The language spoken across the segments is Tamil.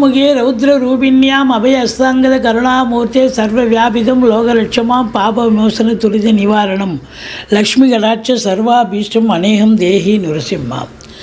சதுர்முகே ரௌத்ர ரூபிண்யாம் அபய அஸ்தாங்கத கருணாமூர்த்தே சர்வ வியாபிதம் லோகலட்சமாம் பாப விமோசன துரித நிவாரணம். லக்ஷ்மி கடாட்ச சர்வாபீஷ்டம் அநேகம் தேகி நுரசிம்மாம்.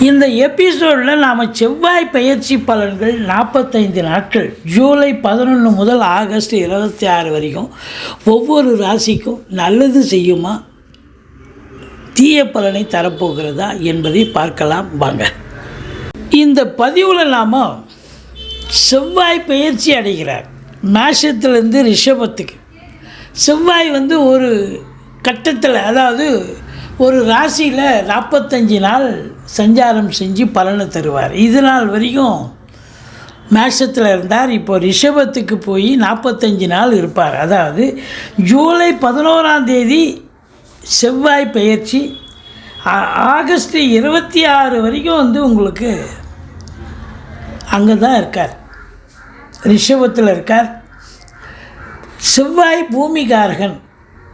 இந்த எபிசோடில் நாம் செவ்வாய் பயிற்சி பலன்கள் நாற்பத்தைந்து நாட்கள் ஜூலை பதினொன்று முதல் ஆகஸ்ட் இருபத்தி ஆறு வரைக்கும் ஒவ்வொரு ராசிக்கும் நல்லது செய்யுமா தீய பலனை தரப்போகிறதா என்பதை பார்க்கலாம் வாங்க. இந்த பதிவில் நாம் செவ்வாய் பயிற்சி அடைகிறார். மேஷத்துலேருந்து ரிஷபத்துக்கு. செவ்வாய் வந்து ஒரு கட்டத்தில் அதாவது ஒரு ராசியில் நாற்பத்தஞ்சு நாள் சஞ்சாரம் செஞ்சு பலனை தருவார். இது நாள் வரைக்கும் மேஷத்தில் இருந்தார். இப்போ ரிஷபத்துக்கு போய் நாற்பத்தஞ்சு நாள் இருப்பார். அதாவது ஜூலை பதினோராம் தேதி செவ்வாய் பயிற்சி ஆகஸ்ட் இருபத்தி ஆறு வரைக்கும் வந்து உங்களுக்கு அங்கே தான் இருக்கார். ரிஷபத்தில் இருக்கார். செவ்வாய் பூமிகாரகன்.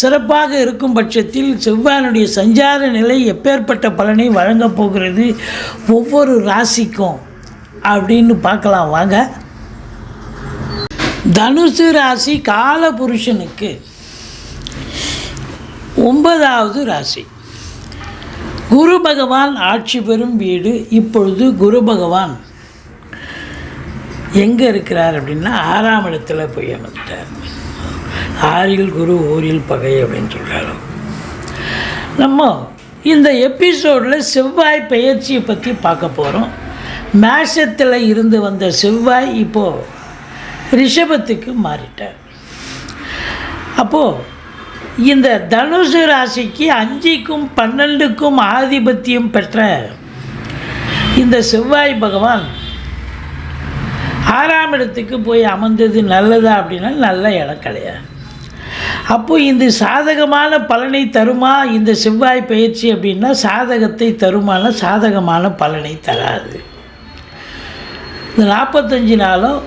சிறப்பாக இருக்கும் பட்சத்தில் செவ்வாயினுடைய சஞ்சார நிலை எப்பேற்பட்ட பலனை வழங்கப் போகிறது ஒவ்வொரு ராசிக்கும் அப்படின்னு பார்க்கலாம். வாங்க. தனுசு ராசி காலபுருஷனுக்கு ஒன்பதாவது ராசி. குரு பகவான் ஆட்சி பெறும் வீடு. இப்பொழுது குரு பகவான் எங்கே இருக்கிறார் அப்படின்னா ஆறாம் இடத்துல போய் அமர்ந்துட்டார். ஆறில் குரு ஊரில் பகை அப்படின்னு சொல்கிறாரு நம்ம இந்த எபிசோடில் செவ்வாய் பெயர்ச்சியை பற்றி பார்க்க போகிறோம் மேஷத்தில் இருந்து வந்த செவ்வாய் இப்போது ரிஷபத்துக்கு மாறிட்டார். அப்போது இந்த தனுசு ராசிக்கு அஞ்சுக்கும் பன்னெண்டுக்கும் ஆதிபத்தியம் பெற்ற இந்த செவ்வாய் பகவான் ஆறாம் இடத்துக்கு போய் அமர்ந்தது நல்லதா அப்படின்னா நல்ல இடம் கிடையாது. அப்போ இந்த சாதகமான பலனை தருமா இந்த செவ்வாய் பயிற்சி அப்படின்னா சாதகத்தை தருமான சாதகமான பலனை தராது. இந்த நாற்பத்தஞ்சு நாளும்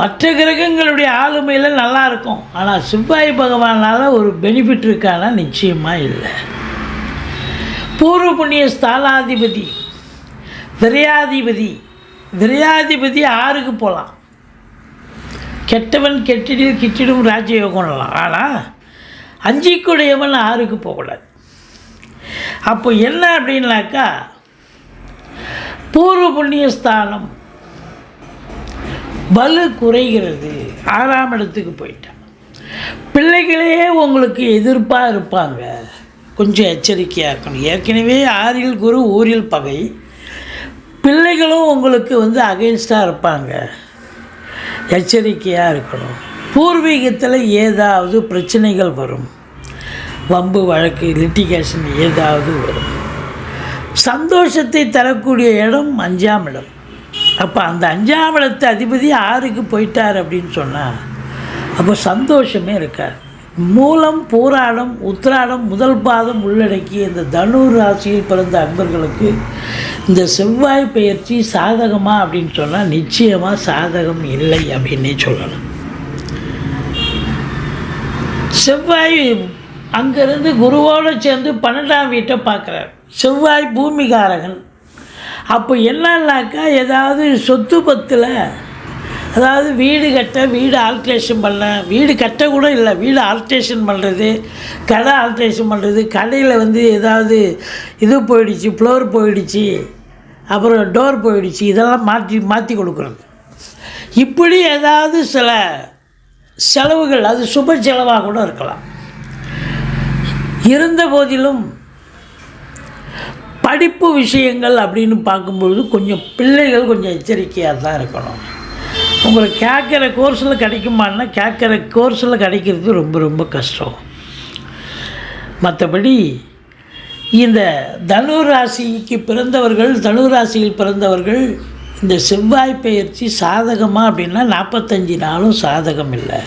மற்ற கிரகங்களுடைய ஆளுமையில் நல்லா இருக்கும். ஆனால் செவ்வாய் பகவானால் ஒரு பெனிஃபிட் இருக்கானா நிச்சயமாக இல்லை. பூர்வ புண்ணிய ஸ்தானாதிபதி விரையாதிபதி விரையாதிபதி ஆறுக்கு போகலாம் கெட்டவன் கெட்டிடில் கிட்டிடும் ராஜயோகம்லாம் ஆனால் அஞ்சிக்குடையவன் ஆறுக்கு போகக்கூடாது. அப்போ என்ன அப்படின்னாக்கா பூர்வ புண்ணியஸ்தானம் பலு குறைகிறது. ஆறாம் இடத்துக்கு போயிட்டான். பிள்ளைகளே உங்களுக்கு எதிர்ப்பாக இருப்பாங்க. கொஞ்சம் எச்சரிக்கையாக இருக்கணும். ஏற்கனவே ஆறில் குரு ஊரில் பகை. பிள்ளைகளும் உங்களுக்கு வந்து அகெயின்ஸ்டாக இருப்பாங்க. எச்சரிக்கையாக இருக்கணும். பூர்வீகத்தில் ஏதாவது பிரச்சனைகள் வரும். வம்பு வழக்கு லிட்டிகேஷன் ஏதாவது வரும். சந்தோஷத்தை தரக்கூடிய இடம் அஞ்சாம் இடம். அப்போ அந்த அஞ்சாம் இடத்து அதிபதி ஆறுக்கு போயிட்டார் அப்படின்னு சொன்னால் அப்போ சந்தோஷமே இருக்காது. மூலம் பூராடம் உத்திராடம் முதல் பாதம் உள்ளடக்கிய இந்த தனுர் ராசியில் பிறந்த அன்பர்களுக்கு இந்த செவ்வாய் பயிற்சி சாதகமா அப்படின்னு சொன்னால் நிச்சயமாக சாதகம் இல்லை அப்படின்னே சொல்லலாம். செவ்வாய் அங்கேருந்து குருவோடு சேர்ந்து பன்னெண்டாம் வீட்டை பார்க்குறார். செவ்வாய் பூமிகாரகன். அப்போ என்னன்னாக்கா ஏதாவது சொத்து பத்தில் அதாவது வீடு கட்ட வீடு ஆல்ட்ரேஷன் பண்ண வீடு கட்ட கூட இல்லை வீடு ஆல்ட்ரேஷன் பண்ணுறது கடை ஆல்ட்ரேஷன் பண்ணுறது கடையில் வந்து ஏதாவது இது போயிடுச்சு ஃப்ளோர் போயிடுச்சு அப்புறம் டோர் போயிடுச்சு இதெல்லாம் மாற்றி மாற்றி கொடுக்குறது. இப்படி ஏதாவது சில செலவுகள் அது சுப செலவாக கூட இருக்கலாம். இருந்த போதிலும் படிப்பு விஷயங்கள் அப்படின்னு பார்க்கும்பொழுது கொஞ்சம் பிள்ளைகள் கொஞ்சம் எச்சரிக்கையாக தான் இருக்கணும். உங்களுக்கு கேட்குற கோர்ஸில் கிடைக்குமான்னா கேட்குற கோர்ஸில் கிடைக்கிறது ரொம்ப ரொம்ப கஷ்டம். மற்றபடி இந்த தனுராசிக்கு பிறந்தவர்கள் தனுராசியில் பிறந்தவர்கள் இந்த செவ்வாய் பெயர்ச்சி சாதகமாக அப்படின்னா நாற்பத்தஞ்சு நாளும் சாதகம் இல்லை.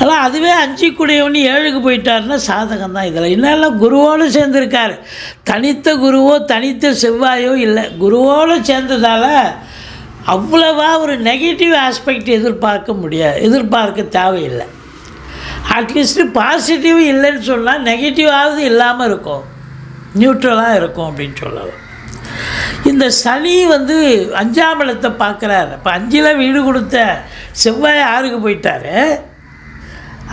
ஆனால் அதுவே அஞ்சு கூடியவன் ஏழுக்கு போயிட்டாருன்னா சாதகம் தான் இதில். என்னெல்லாம் குருவோடு சேர்ந்துருக்காரு. தனித்த குருவோ தனித்த செவ்வாயோ இல்லை. குருவோடு சேர்ந்ததால் அவ்வளவா ஒரு நெகட்டிவ் ஆஸ்பெக்ட் எதிர்பார்க்க முடியாது எதிர்பார்க்க தேவையில்லை. அட்லீஸ்ட்டு பாசிட்டிவ் இல்லைன்னு சொன்னால் நெகட்டிவாவது இல்லாமல் இருக்கும். நியூட்ரலாக இருக்கும் அப்படின்னு சொல்லலாம். இந்த சனி வந்து அஞ்சாம் இடத்தை பார்க்குறாரு. இப்போ அஞ்சில் வீடு கொடுத்த செவ்வாய் ஆறுக்கு போயிட்டாரு.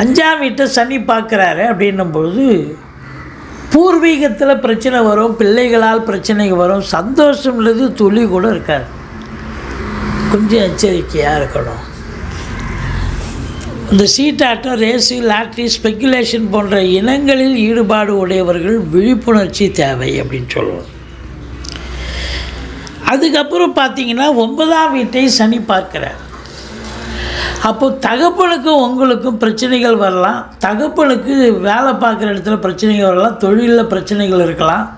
அஞ்சாம் வீட்டை சனி பார்க்குறாரு அப்படின்னும் பொழுது பூர்வீகத்தில் பிரச்சனை வரும் பிள்ளைகளால் பிரச்சனைகள் வரும் சந்தோஷம்ன்றது துளி கூட இருக்காது. கொஞ்சம் எச்சரிக்கையாக இருக்கணும். இந்த சீட்டாட்டம் ரேஸு லாட்ரி ஸ்பெக்குலேஷன் போன்ற இனங்களில் ஈடுபாடு உடையவர்கள் விழிப்புணர்ச்சி தேவை அப்படின்னு சொல்லுவோம். அதுக்கப்புறம் பார்த்தீங்கன்னா ஒன்பதாம் வீட்டை சனி பார்க்கிறார். அப்போ தகப்பனுக்கும் உங்களுக்கும் பிரச்சனைகள் வரலாம். தகப்பனுக்கு வேலை பார்க்குற இடத்துல பிரச்சனைகள் வரலாம். தொழிலில் பிரச்சனைகள் இருக்கலாம்.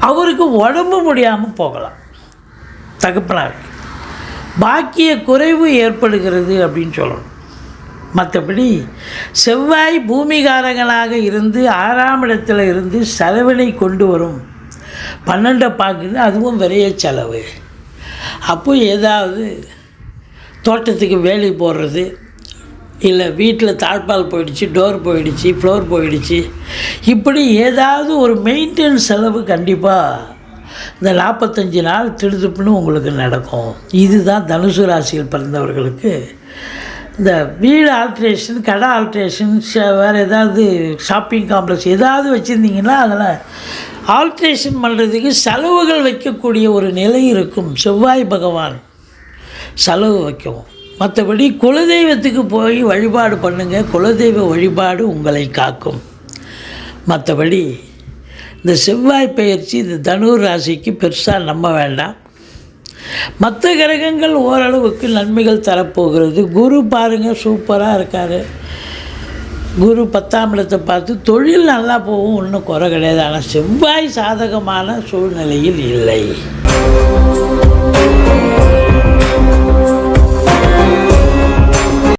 அவருக்கு உடம்பு முடியாமல் போகலாம். தகப்பனாருக்கு. பாக்கிய குறைவு ஏற்படுகிறது அப்படின்னு சொல்லணும். மற்றபடி செவ்வாய் பூமிகாரகனாக இருந்து ஆறாம் இடத்துல இருந்து செலவினை கொண்டு வரும். பன்னெண்டை பார்க்குது அதுவும் விரைய செலவு. அப்போ ஏதாவது தோட்டத்துக்கு வேலி போடுறது இல்லை வீட்டில் தாழ்பால் போயிடுச்சு டோர் போயிடுச்சு ஃப்ளோர் போயிடுச்சு இப்படி ஏதாவது ஒரு மெயின்டெனன்ஸ் செலவு கண்டிப்பாக இந்த நாற்பத்தஞ்சு நாள் திடுதுப்புன்னு உங்களுக்கு நடக்கும். இதுதான் தனுசு ராசியில் பிறந்தவர்களுக்கு இந்த வீடு ஆல்ட்ரேஷன் கடை ஆல்ட்ரேஷன் வேறு ஏதாவது ஷாப்பிங் காம்ப்ளெக்ஸ் ஏதாவது வச்சுருந்தீங்கன்னா அதில் ஆல்ட்ரேஷன் பண்ணுறதுக்கு செலவுகள் வைக்கக்கூடிய ஒரு நிலை இருக்கும். செவ்வாய் பகவான். செலவு வைக்கவும் மற்றபடி குலதெய்வத்துக்கு போய் வழிபாடு பண்ணுங்கள் குலதெய்வ வழிபாடு உங்களை காக்கும். மற்றபடி இந்த செவ்வாய் பயிற்சி இந்த தனுர் ராசிக்கு பெருசாக நம்ப வேண்டாம். மற்ற கிரகங்கள் ஓரளவுக்கு நன்மைகள் தரப்போகிறது. குரு பாருங்கள் சூப்பராக இருக்கார். குரு பத்தாம் இடத்தை பார்த்து தொழில் நல்லா போகும் ஒன்றும் குறை கிடையாது. ஆனால் செவ்வாய் சாதகமான சூழ்நிலையில் இல்லை.